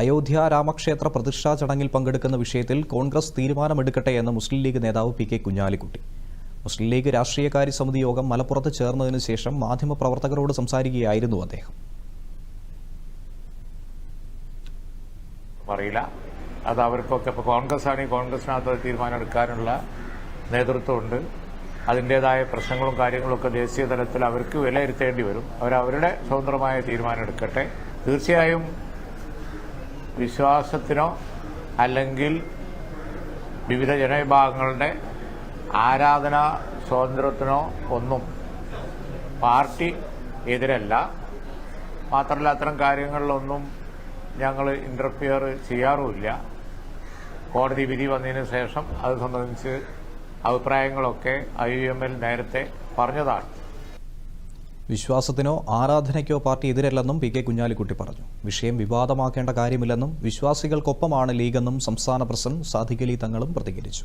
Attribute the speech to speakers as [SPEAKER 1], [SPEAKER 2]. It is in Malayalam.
[SPEAKER 1] അയോധ്യ രാമക്ഷേത്ര പ്രതിഷ്ഠാ ചടങ്ങിൽ പങ്കെടുക്കുന്ന വിഷയത്തിൽ കോൺഗ്രസ് തീരുമാനമെടുക്കട്ടെ എന്ന് മുസ്ലിം ലീഗ് നേതാവ് പി കെ കുഞ്ഞാലിക്കുട്ടി. മുസ്ലിം ലീഗ് രാഷ്ട്രീയകാര്യ സമിതി യോഗം മലപ്പുറത്ത് ചേർന്നതിന് ശേഷം മാധ്യമപ്രവർത്തകരോട് സംസാരിക്കുകയായിരുന്നു അദ്ദേഹം.
[SPEAKER 2] പറയില്ല അത് അവർക്കൊക്കെ ഇപ്പോൾ കോൺഗ്രസ് ആണെങ്കിൽ കോൺഗ്രസിനകത്ത് തീരുമാനം എടുക്കാനുള്ള നേതൃത്വമുണ്ട്. അതിന്റെതായ പ്രശ്നങ്ങളും കാര്യങ്ങളും ഒക്കെ ദേശീയ തലത്തിൽ അവർക്ക് വിലയിരുത്തേണ്ടി വരും. അവരവരുടെ സ്വതന്ത്രമായ തീരുമാനം എടുക്കട്ടെ തീർച്ചയായും വിശ്വാസത്തിനോ അല്ലെങ്കിൽ വിവിധ ജനവിഭാഗങ്ങളുടെ ആരാധനാ സ്വാതന്ത്ര്യത്തിനോ ഒന്നും പാർട്ടി എതിരല്ല. മാത്രമല്ല അത്തരം കാര്യങ്ങളിലൊന്നും ഞങ്ങൾ ഇന്റർഫിയർ ചെയ്യാറുമില്ല. കോടതി വിധി വന്നതിന് ശേഷം അത് സംബന്ധിച്ച് അഭിപ്രായങ്ങളൊക്കെ ഐ യു എമ്മിൽ നേരത്തെ പറഞ്ഞതാണ്.
[SPEAKER 1] വിശ്വാസത്തിനോ ആരാധനയ്ക്കോ പാർട്ടി എതിരല്ലെന്നും പി കെ കുഞ്ഞാലിക്കുട്ടി പറഞ്ഞു. വിഷയം വിവാദമാക്കേണ്ട കാര്യമില്ലെന്നും വിശ്വാസികൾക്കൊപ്പമാണ് ലീഗെന്നും സംസ്ഥാന പ്രസിഡന്റ് സാധികലി തങ്ങളും പ്രതികരിച്ചു.